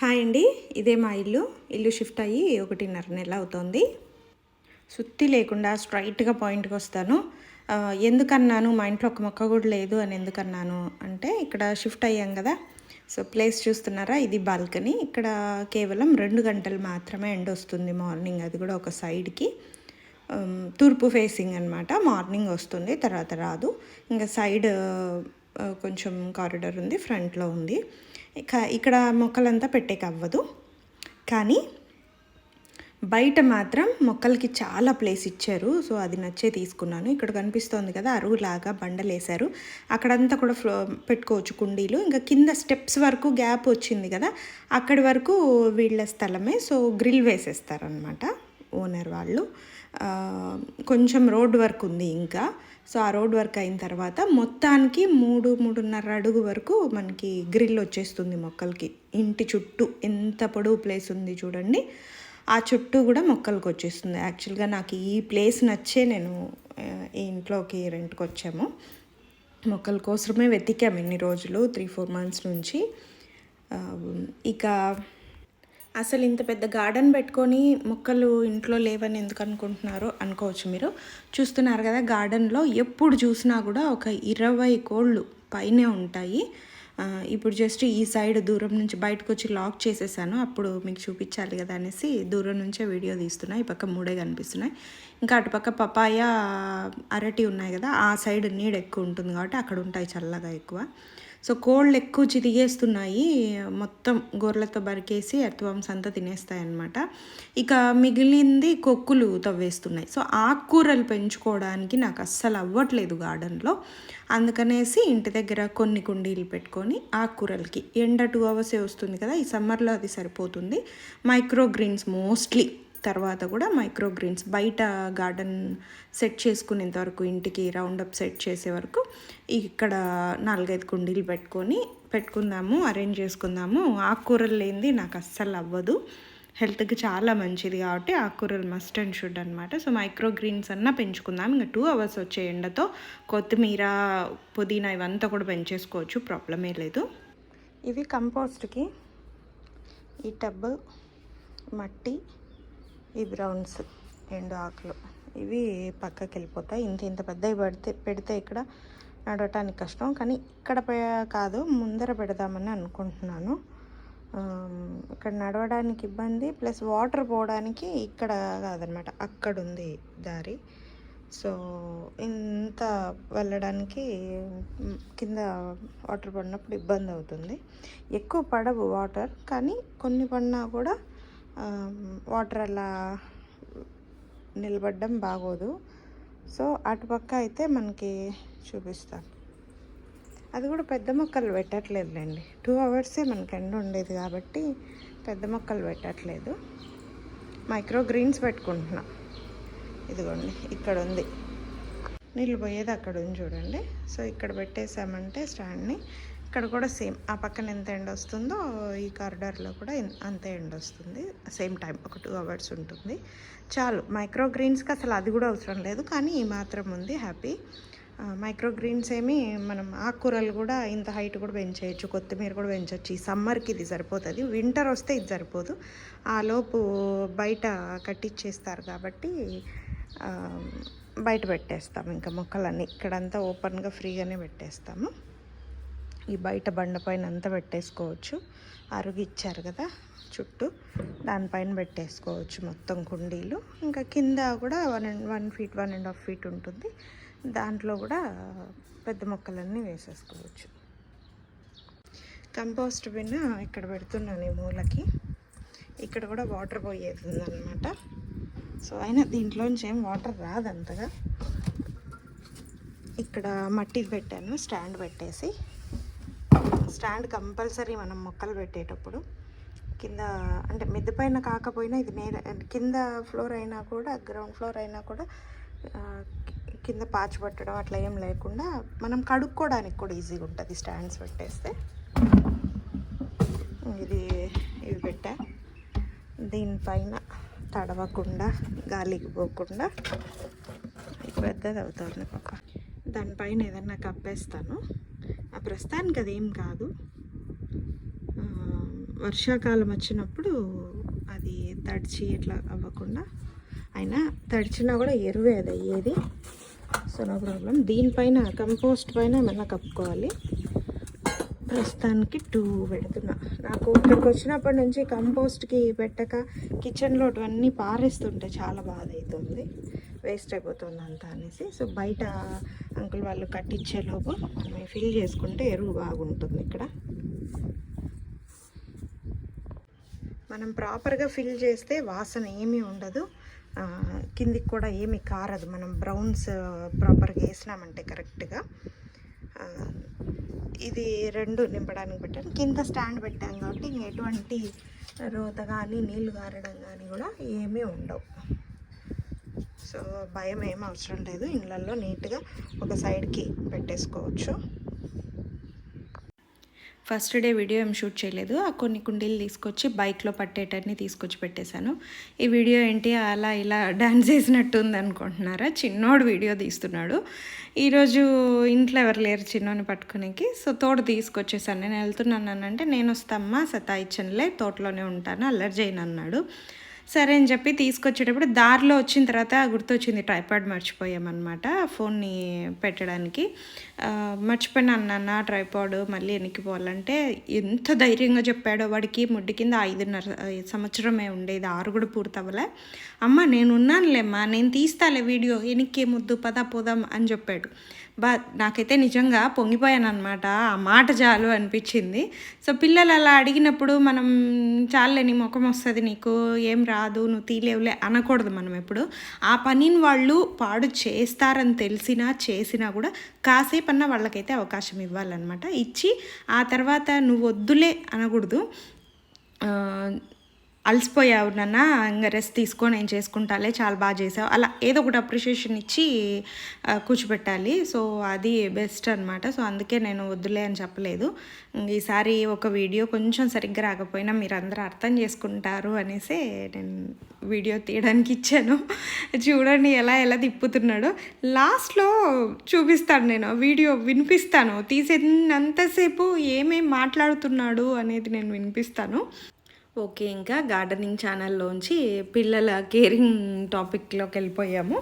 Hi అండి. ఇదే మా ఇల్లు. ఇల్లు షిఫ్ట్ అయ్యి ఒకటిన్నర నెల అవుతోంది. సుత్తి లేకుండా స్ట్రైట్గా పాయింట్కి వస్తాను. ఎందుకన్నాను? మా ఇంట్లో ఒక మొక్క కూడా లేదు అని ఎందుకన్నాను అంటే ఇక్కడ షిఫ్ట్ అయ్యాం కదా. సో ప్లేస్ చూస్తున్నారా? ఇది బాల్కనీ. ఇక్కడ కేవలం రెండు గంటలు మాత్రమే ఎండ వస్తుంది మార్నింగ్. అది కూడా ఒక సైడ్కి. తూర్పు ఫేసింగ్ అనమాట మార్నింగ్ వస్తుంది తర్వాత రాదు. ఇంకా సైడ్ కొంచెం కారిడార్ ఉంది ఫ్రంట్లో ఉంది. ఇక్కడ మొక్కలంతా పెట్టేకి అవ్వదు కానీ బయట మాత్రం మొక్కలకి చాలా ప్లేస్ ఇచ్చారు. సో అది నచ్చే తీసుకున్నాను. ఇక్కడ కనిపిస్తోంది కదా అరువులాగా బండలు వేశారు అక్కడంతా కూడా ఫ్లో పెట్టుకోవచ్చు కుండీలు. ఇంకా కింద స్టెప్స్ వరకు గ్యాప్ వచ్చింది కదా అక్కడి వరకు వీళ్ళ స్థలమే. సో గ్రిల్ వేసేస్తారనమాట ఓనర్ వాళ్ళు. కొంచెం రోడ్ వర్క్ ఉంది ఇంకా. సో ఆ రోడ్ వర్క్ అయిన తర్వాత మొత్తానికి మూడు మూడున్నర అడుగు వరకు మనకి గ్రిల్ వచ్చేస్తుంది మొక్కలకి. ఇంటి చుట్టూ ఎంత పొడవు ప్లేస్ ఉంది చూడండి. ఆ చుట్టూ కూడా మొక్కలకు వచ్చేస్తుంది. యాక్చువల్గా నాకు ఈ ప్లేస్ నచ్చే నేను ఈ ఇంట్లోకి రెంట్కి వచ్చాము. మొక్కల కోసమే వెతికాము ఇన్ని రోజులు త్రీ ఫోర్ మంత్స్ నుంచి. ఇక అసలు ఇంత పెద్ద గార్డెన్ పెట్టుకొని మొక్కలు ఇంట్లో లేవని ఎందుకు అనుకుంటున్నారో అనుకోవచ్చు మీరు. చూస్తున్నారు కదా గార్డెన్లో ఎప్పుడు చూసినా కూడా ఒక ఇరవై కోళ్ళు పైనే ఉంటాయి. ఇప్పుడు జస్ట్ ఈ సైడ్ దూరం నుంచి బయటకు వచ్చి లాక్ చేసేసాను. అప్పుడు మీకు చూపించాలి కదా అనేసి దూరం నుంచే వీడియో తీస్తున్నాయి. ఈ పక్క మూడే కనిపిస్తున్నాయి. ఇంకా అటుపక్క పపాయ అరటి ఉన్నాయి కదా ఆ సైడ్ నీడ ఎక్కువ ఉంటుంది కాబట్టి అక్కడ ఉంటాయి చల్లగా ఎక్కువ. సో కోళ్ళు ఎక్కువ చిరిగేస్తున్నాయి మొత్తం గొర్రెలతో బరికేసి ఎర్త్వామ్స్ అంతా తినేస్తాయి అన్నమాట ఇక మిగిలింది కొక్కులు తవ్వేస్తున్నాయి. సో ఆకుకూరలు పెంచుకోవడానికి నాకు అస్సలు అవ్వట్లేదు గార్డెన్లో. అందుకనేసి ఇంటి దగ్గర కొన్ని కుండీలు పెట్టుకొని ఆకుకూరలకి. ఎండ టూ అవర్సే వస్తుంది కదా ఈ సమ్మర్లో అది సరిపోతుంది. Micro greens mostly. తర్వాత కూడా మైక్రో గ్రీన్స్ బయట గార్డెన్ సెట్ చేసుకునేంత వరకు ఇంటికి రౌండ్ అప్ సెట్ చేసే వరకు ఇక్కడ నాలుగైదు కుండీలు పెట్టుకొని పెట్టుకుందాము అరేంజ్ చేసుకుందాము. ఆకుకూరలు లేనిది నాకు అస్సలు అవ్వదు. హెల్త్కి చాలా మంచిది కాబట్టి ఆకుకూరలు మస్ట్ అండ్ షుడ్ అనమాట సో మైక్రో గ్రీన్స్ అన్నా పెంచుకుందాం. ఇంకా టూ అవర్స్ వచ్చే ఎండతో కొత్తిమీర పుదీనా ఇవంతా కూడా పెంచేసుకోవచ్చు. ప్రాబ్లమే లేదు. ఇవి కంపోస్ట్కి ఈ టబ్ మట్టి ఈ బ్రౌన్స్ ఎండు ఆకులు. ఇవి పక్కకి వెళ్ళిపోతాయి. ఇంత ఇంత పెద్దవి పెడితే పెడితే ఇక్కడ నడవటానికి కష్టం. కానీ ఇక్కడ కాదు ముందర పెడదామని అనుకుంటున్నాను. ఇక్కడ నడవడానికి ఇబ్బంది. ప్లస్ వాటర్ పోవడానికి ఇక్కడ కాదనమాట. అక్కడ ఉంది దారి. సో ఇంత వెళ్ళడానికి కింద వాటర్ పడినప్పుడు ఇబ్బంది అవుతుంది. ఎక్కువ పడవు వాటర్. కానీ కొన్ని పడినా కూడా వాటర్ అలా నిలబడడం బాగోదు. సో అటుపక్క అయితే మనకి చూపిస్తాను అది కూడా పెద్ద మొక్కలు పెట్టట్లేదులేండి. టూ అవర్సే మనకి ఎండ ఉండేది కాబట్టి పెద్ద మొక్కలు పెట్టట్లేదు. మైక్రో గ్రీన్స్ పెట్టుకుంటున్నా. ఇదిగోండి ఇక్కడ ఉంది. నీళ్ళు పోయేది అక్కడ ఉంది చూడండి. సో ఇక్కడ పెట్టేసామంటే స్టాండ్ని ఇక్కడ కూడా సేమ్. ఆ పక్కన ఎంత ఎండ వస్తుందో ఈ కారిడార్లో కూడా అంతే ఎండ వస్తుంది. సేమ్ టైం ఒక టూ అవర్స్ ఉంటుంది. చాలు. మైక్రో గ్రీన్స్కి అసలు అది కూడా అవసరం లేదు. కానీ ఈ మాత్రం ఉంది. హ్యాపీ మైక్రో గ్రీన్స్ ఏమి మనం ఆకుకూరలు కూడా ఇంత హైట్ కూడా పెంచేయచ్చు. కొత్తిమీర కూడా పెంచవచ్చు ఈ సమ్మర్కి ఇది సరిపోతుంది. వింటర్ వస్తే ఇది సరిపోదు. ఆ లోపు బయట కట్టించేస్తారు కాబట్టి బయట పెట్టేస్తాము ఇంకా మొక్కలన్నీ. ఇక్కడంతా ఓపెన్గా ఫ్రీగానే పెట్టేస్తాము. ఈ బయట బండ పైన అంతా పెట్టేసుకోవచ్చు. అరుగు ఇచ్చారు కదా చుట్టూ. దానిపైన పెట్టేసుకోవచ్చు మొత్తం కుండీలు. ఇంకా కింద కూడా one and one feet one and half feet ఉంటుంది. దాంట్లో కూడా పెద్ద మొక్కలన్నీ వేసేసుకోవచ్చు. కంపోస్ట్ బిన్ ఇక్కడ పెడుతున్నాను ఈ మూలకి. ఇక్కడ కూడా వాటర్ పోయేది ఉందన్నమాట. సో అయినా దీంట్లోంచి ఏం వాటర్ రాదంతగా. ఇక్కడ మట్టి పెట్టాను స్టాండ్ పెట్టేసి. స్టాండ్ కంపల్సరీ మనం మొక్కలు పెట్టేటప్పుడు కింద అంటే మిద్దె పైన కాకపోయినా ఇది నేల కింద ఫ్లోర్ అయినా కూడా గ్రౌండ్ ఫ్లోర్ అయినా కూడా కింద పాచి పట్టడం అట్లా ఏం లేకుండా మనం కడుక్కోవడానికి కూడా ఈజీగా ఉంటుంది స్టాండ్స్ పెట్టేస్తే. ఇది ఇవి పెట్టా. దీనిపైన తడవకుండా గాలికి పోకుండా పెద్దది అవుతుంది పాప దానిపైన ఏదన్నా కప్పేస్తాను. ప్రస్తుతానికి అదేం కాదు. వర్షాకాలం వచ్చినప్పుడు అది తడిచి ఇట్లా అవ్వకుండా అయినా తడిచినా కూడా ఎరువే అది అయ్యేది. So no problem. దీనిపైన కంపోస్ట్ పైన ఏమన్నా కప్పుకోవాలి? ప్రస్తుతానికి టూ పెడుతున్నా. నాకు ఇక్కడికి వచ్చినప్పటి నుంచి కంపోస్ట్కి పెట్టక కిచెన్లో అన్నీ పారేస్తుంటే చాలా బాధ అవుతుంది. వేస్ట్ అయిపోతుంది అంతా అనేసి. సో బయట అంకుల్ వాళ్ళు కట్టించేలోపు మనం ఫిల్ చేసుకుంటే ఎరువు బాగుంటుంది ఇక్కడ. మనం ప్రాపర్గా ఫిల్ చేస్తే వాసన ఏమీ ఉండదు. కిందికి కూడా ఏమి కారదు. మనం బ్రౌన్స్ ప్రాపర్గా వేసినామంటే కరెక్ట్గా. ఇది రెండు నింపడానికి పెట్టాను. కింద స్టాండ్ పెట్టాం కాబట్టి ఇంక ఎటువంటి రోత కానీ నీళ్ళు కారడం కానీ కూడా ఏమీ ఉండవు. సో భయం ఏం అవసరం లేదు. ఇళ్ళల్లో నీట్గా ఒక సైడ్కి పెట్టేసుకోవచ్చు. ఫస్ట్ డే వీడియో ఏం షూట్ చేయలేదు. ఆ కొన్ని కుండీలు తీసుకొచ్చి బైక్లో పట్టేటన్ని తీసుకొచ్చి పెట్టేశాను. ఈ వీడియో ఏంటి? అలా ఇలా డాన్స్ చేసినట్టు ఉంది అనుకుంటున్నారా? చిన్నోడు వీడియో తీస్తున్నాడు. ఈరోజు ఇంట్లో ఎవరు లేరు చిన్నోని పట్టుకునేకి. సో తోడు తీసుకొచ్చేసాను. నేను వెళ్తున్నాను అంటే నేను వస్తామ్మా సతాయిచ్చనులే తోటలోనే ఉంటాను అల్లరి చేయను అన్నాడు సరే అని చెప్పి తీసుకొచ్చేటప్పుడు దారిలో వచ్చిన తర్వాత గుర్తొచ్చింది ట్రైపాడ్ మర్చిపోయామన్నమాట ఫోన్ని పెట్టడానికి. ఆ, మర్చిపోయినా నాన్న ట్రైపాడ్ మళ్ళీ వెనక్కి పోవాలంటే ఎంత ధైర్యంగా చెప్పాడో వాడికి ముడ్డి కింద ఐదున్నర సంవత్సరమే ఉండేది ఆరు కూడా పూర్తవ్వలే. అమ్మ నేను ఉన్నానులేమ్మా నేను తీస్తాలే వీడియో వెనక్కి ముద్దు పదా పోదాం అని చెప్పాడు. బా నాకైతే నిజంగా పొంగిపోయాను అనమాట ఆ మాట చాలు అనిపించింది. సో పిల్లలు అలా అడిగినప్పుడు మనం చాలని ముఖం వస్తుంది నీకు ఏం రాదు నువ్వు తీలేవులే అనకూడదు మనం ఎప్పుడు. ఆ పనిని వాళ్ళు పాడు చేస్తారని తెలిసినా చేసినా కూడా కాసేపు అన్న వాళ్ళకైతే అవకాశం ఇవ్వాలన్నమాట. ఇచ్చి ఆ తర్వాత నువ్వు వద్దులే అనకూడదు. అలసిపోయావు నాన్న ఇంకా రెస్ట్ తీసుకో నేను చేసుకుంటాలే చాలా బాగా చేసావు. అలా ఏదో ఒకటి అప్రిషియేషన్ ఇచ్చి కూర్చోబెట్టాలి. సో అది బెస్ట్ అనమాట సో అందుకే నేను వద్దులే అని చెప్పలేదు. ఈసారి ఒక వీడియో కొంచెం సరిగ్గా రాకపోయినా మీరు అందరూ అర్థం చేసుకుంటారు అనేసి నేను వీడియో తీయడానికి ఇచ్చాను. చూడండి ఎలా ఎలా తిప్పుతున్నాడో. లాస్ట్లో చూపిస్తాను నేను వీడియో వినిపిస్తాను. తీసేంతసేపు ఏమేమి మాట్లాడుతున్నాడు అనేది నేను వినిపిస్తాను. ఓకే ఇంకా గార్డెనింగ్ ఛానల్లోంచి పిల్లల కేరింగ్ టాపిక్లోకి వెళ్ళిపోయాము.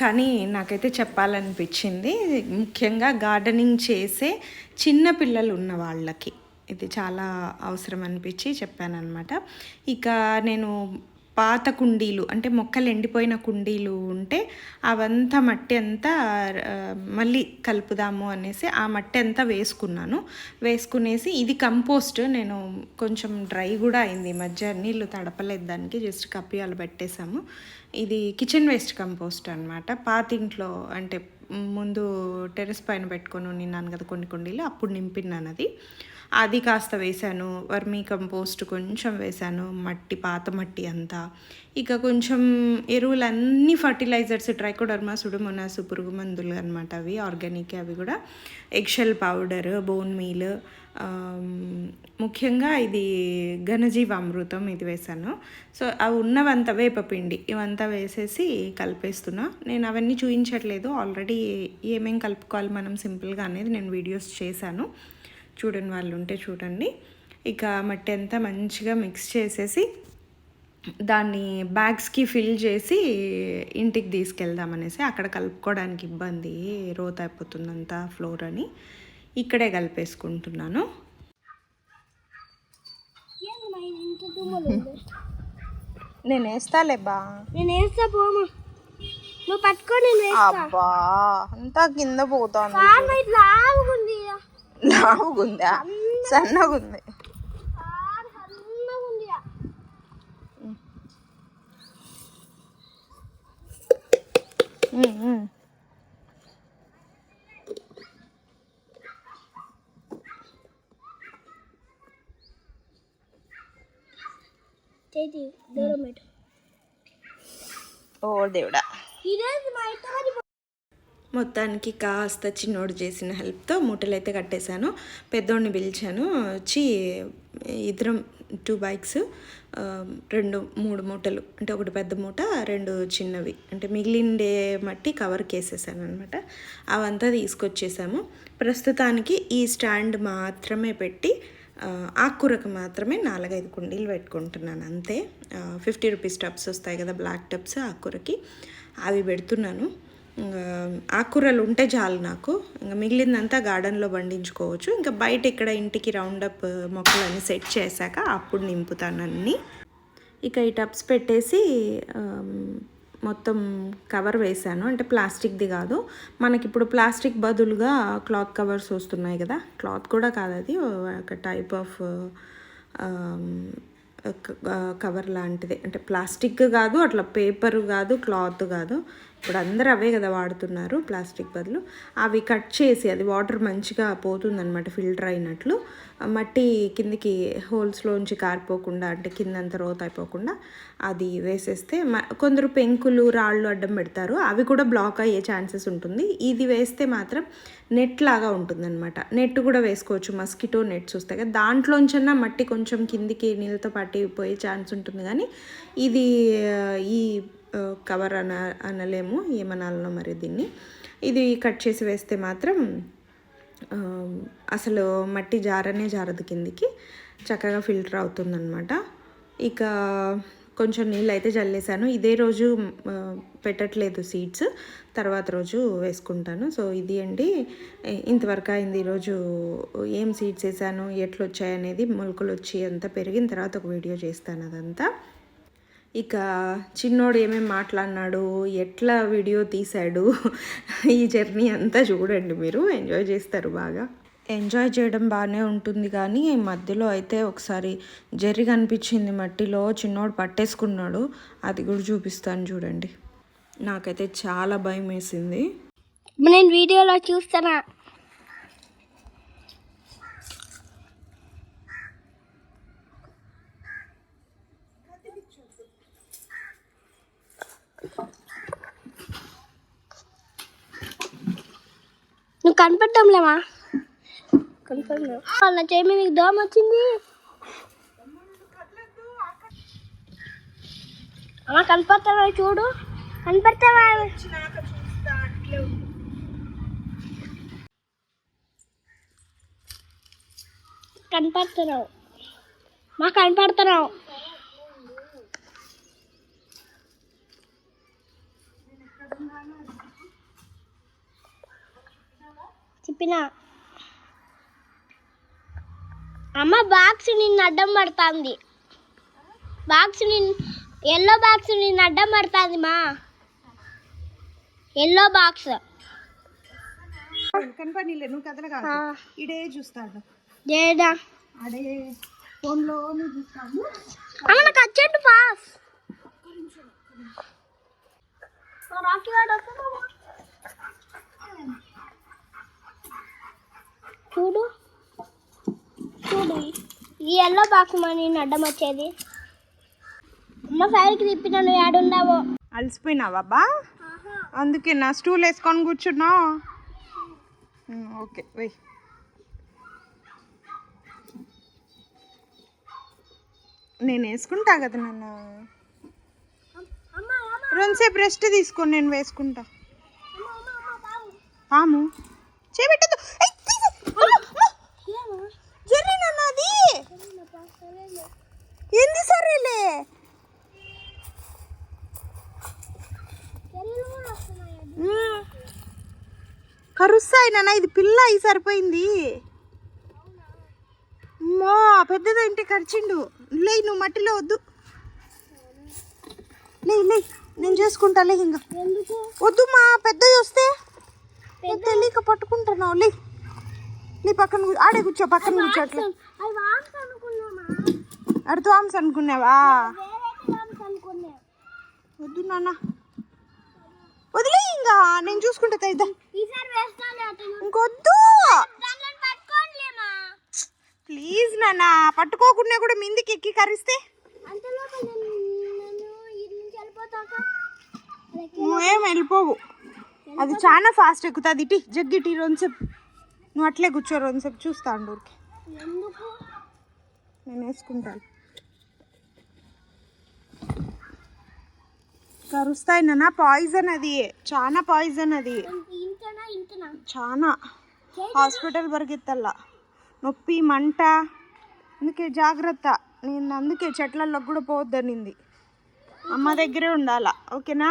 కానీ నాకైతే చెప్పాలనిపించింది ముఖ్యంగా గార్డెనింగ్ చేసే చిన్న పిల్లలు ఉన్న వాళ్ళకి. ఇది చాలా అవసరం అనిపించి చెప్పానన్నమాట. ఇక నేను పాత కుండీలు అంటే మొక్కలు ఎండిపోయిన కుండీలు ఉంటే అవంతా మట్టి అంతా మళ్ళీ కలుపుదాము అనేసి ఆ మట్టి అంతా వేసుకున్నాను. వేసుకునేసి ఇది కంపోస్ట్. నేను కొంచెం డ్రై కూడా అయింది ఈ మధ్య. నీళ్ళు తడపలేదు దానికి జస్ట్ కప్పియాలు పెట్టేశాము. ఇది కిచెన్ వేస్ట్ కంపోస్ట్ అనమాట పాతింట్లో అంటే ముందు టెర్రస్ పైన పెట్టుకొని నిన్నాను కదా కొన్ని కుండీలు అప్పుడు నింపినాను అది. అది కాస్త వేశాను వర్మీ కంపోస్ట్ కొంచెం వేశాను మట్టి పాత మట్టి అంతా. ఇక కొంచెం ఎరువులన్నీ ఫర్టిలైజర్స్ ట్రైకోడర్మా సుడుమొనాసు పురుగు మందులు అనమాట అవి ఆర్గానిక్ అవి కూడా. ఎగ్షెల్ పౌడర్ బోన్ మీల్ ముఖ్యంగా ఇది ఘనజీవ అమృతం ఇది వేశాను. సో అవి ఉన్నవంతా వేపపిండి ఇవంతా వేసేసి కలిపేస్తున్నా. నేను అవన్నీ చూపించట్లేదు ఆల్రెడీ ఏమేం కలుపుకోవాలి మనం సింపుల్గా అనేది నేను వీడియోస్ చేశాను. చూడని వాళ్ళు ఉంటే చూడండి. ఇక మట్టి అంతా మంచిగా మిక్స్ చేసేసి దాన్ని బ్యాగ్స్కి ఫిల్ చేసి ఇంటికి తీసుకెళ్దామనేసి అక్కడ కలుపుకోవడానికి ఇబ్బంది రోత అయిపోతుందంతా ఫ్లోర్ అని. ఇక్కడే కలిపేసుకుంటున్నాను? నేను వేస్తాలే బా. నేను వేస్తా పోమా. నువ్వు పట్టుకో నేను అబ్బా అంతా కింద ఇది లావుగుంది లావుగుందా సన్నగుంది కాదు సన్నగుంది ఉమ్, ఉమ్. చేతి దూరం పెట్టు ఓ దేవుడా మొత్తానికి కాస్త చిన్నోడు చేసిన హెల్ప్తో మూటలు అయితే కట్టేశాను. పెద్దోడిని పిలిచాను వచ్చి ఇద్దరం టూ బైక్స్ రెండు మూడు మూటలు అంటే ఒకటి పెద్ద మూట రెండు చిన్నవి. అంటే మిగిలిండే మట్టి కవర్కి వేసేసాను అనమాట అవంతా తీసుకొచ్చేసాము. ప్రస్తుతానికి ఈ స్టాండ్ మాత్రమే పెట్టి ఆకుకూరకు మాత్రమే నాలుగైదు కుండీలు పెట్టుకుంటున్నాను అంతే. ఫిఫ్టీ రూపీస్ టబ్స్ వస్తాయి కదా బ్లాక్ టబ్స్ ఆకుకూరకి. అవి పెడుతున్నాను. ఆకుకూరలు ఉంటే చాలు నాకు. ఇంకా మిగిలిందంతా గార్డెన్లో పండించుకోవచ్చు. ఇంకా బయట ఇక్కడ ఇంటికి రౌండప్ మొక్కలన్నీ సెట్ చేశాక అప్పుడు నింపుతాను అన్నీ. ఇక ఈ టబ్స్ పెట్టేసి మొత్తం కవర్ వేసాను అంటే ప్లాస్టిక్ది కాదు. మనకి ఇప్పుడు ప్లాస్టిక్ బదులుగా క్లాత్ కవర్స్ వస్తున్నాయి కదా. క్లాత్ కూడా కాదు అది. ఒక టైప్ ఆఫ్ కవర్ లాంటిది. అంటే ప్లాస్టిక్ కాదు అట్లా పేపర్ కాదు క్లాత్ కాదు. ఇప్పుడు అందరూ అవే కదా వాడుతున్నారు ప్లాస్టిక్ బదులు. అవి కట్ చేసి అది వాటర్ మంచిగా పోతుందన్నమాట ఫిల్టర్ అయినట్లు. మట్టి కిందికి హోల్స్లోంచి కారిపోకుండా అంటే కిందంత రోత్ అయిపోకుండా అది వేసేస్తే మ కొందరు పెంకులు రాళ్ళు అడ్డం పెడతారు. అవి కూడా బ్లాక్ అయ్యే ఛాన్సెస్ ఉంటుంది. ఇది వేస్తే మాత్రం నెట్ లాగా ఉంటుందన్నమాట. నెట్ కూడా వేసుకోవచ్చు. మస్కిటో నెట్స్ వస్తాయి కదా దాంట్లోంచన్నా మట్టి కొంచెం కిందికి నీళ్ళతో పట్టి పోయే ఛాన్స్ ఉంటుంది. కానీ ఇది ఈ కవర్ అన అనలేము ఏమనాలనో మరి దీన్ని. ఇది కట్ చేసి వేస్తే మాత్రం అసలు మట్టి జారనే జారదు కిందికి. చక్కగా ఫిల్టర్ అవుతుందన్నమాట. ఇక కొంచెం నీళ్ళు అయితే జల్లేసాను. ఇదే రోజు పెట్టట్లేదు సీడ్స్. తర్వాత రోజు వేసుకుంటాను. సో ఇది అండి. ఇంతవరకు అయింది ఈరోజు ఏం సీడ్స్ వేసాను? ఎట్లా వచ్చాయనేది మొలకలు వచ్చి అంతా పెరిగిన తర్వాత ఒక వీడియో చేస్తాను అదంతా. ఇక చిన్నోడు ఏమేమి మాట్లాడినాడు ఎట్లా వీడియో తీశాడు ఈ జర్నీ అంతా చూడండి మీరు ఎంజాయ్ చేస్తారు బాగా. ఎంజాయ్ చేయడం బాగానే ఉంటుంది కానీ మధ్యలో అయితే ఒకసారి జర్రి కనిపించింది మట్టిలో చిన్నోడు పట్టేసుకున్నాడు అది కూడా చూపిస్తాను చూడండి. నాకైతే చాలా భయం వేసింది నేను వీడియోలో చూస్తానా? నువ్వు కనపడటంలేమా కనపడలేవు వాళ్ళ చేయి నీకు దోమ వచ్చింది? అమ్మ కనపడతావా చూడు? కనపడతావా? కనపడుతున్నావు. మా కనపడుతున్నావు. చెప్పిన. అమ్మ బాక్స్ నిన్ను అడ్డం పడుతుంది. బాక్స్ నిన్ను ఎల్లో బాక్స్ నిన్ను అడ్డం పడుతుంది మా. ఎల్లో బాక్స్ కనపడిలే నువ్వు కథలు ఇడే చూస్తాడు. ఏడా? అడే ఫోన్లో అమ్మ నాకు పాస్ వాడు. చూడు. చూడు. ఈ ఎల్లో బాక్స్ మనీ అడ్డం వచ్చేది. అమ్మ సైడ్కి తిప్పిన నువ్వు ఏడున్నావో అలసిపోయినావా బా? అందుకే నా స్టూల్ వేసుకొని కూర్చున్నావు ఓకే వెయ్. నేను వేసుకుంటా కదా నాన్న. రెండుసేపు రెస్ట్ తీసుకొని నేను వేసుకుంటా. పాము చేపెట్టదు సరేలే. కరుస్తాయి నాన్న ఇది పిల్ల అయి సరిపోయింది. అమ్మో పెద్దది ఇంటి కరిచిండు. లే నువ్వు మట్టిలో వద్దు. లే లే నేను చేసుకుంటా లే ఇంకా వద్దు మా పెద్దది వస్తే. తెలియక పట్టుకుంటున్నావు లే నీ పక్కన ఆడే కూర్చో పక్కన కూర్చో అట్లా. అవి వామ్స్ అనుకున్నామా అర్థవాంస్ అనుకున్నావా? వద్దు నాన్న. వదిలే ఇంకా నేను చూసుకుంటా అతను. ఇంకొద్దు. ప్లీజ్ నాన్న పట్టుకోకుండా కూడా మిందికి ఎక్కి కరిస్తే. నువ్వేం వెళ్ళిపోవు. అది చాలా ఫాస్ట్ ఎక్కుతుంది ఇటీ జగ్గిటి రెండుసేపు నువ్వు అట్లే కూర్చో రెండుసేపు చూస్తా అండూరికి నేను వేసుకుంటాను. కరుస్తాయి నాన్న పాయిజన్ అది. చాలా పాయిజన్ అది. చాలా హాస్పిటల్ పరిగెత్తల్లా. నొప్పి మంట. అందుకే జాగ్రత్త. నేను అందుకే చెట్లల్లో కూడా పోవద్దనింది. అమ్మ దగ్గరే ఉండాలా. ఓకేనా?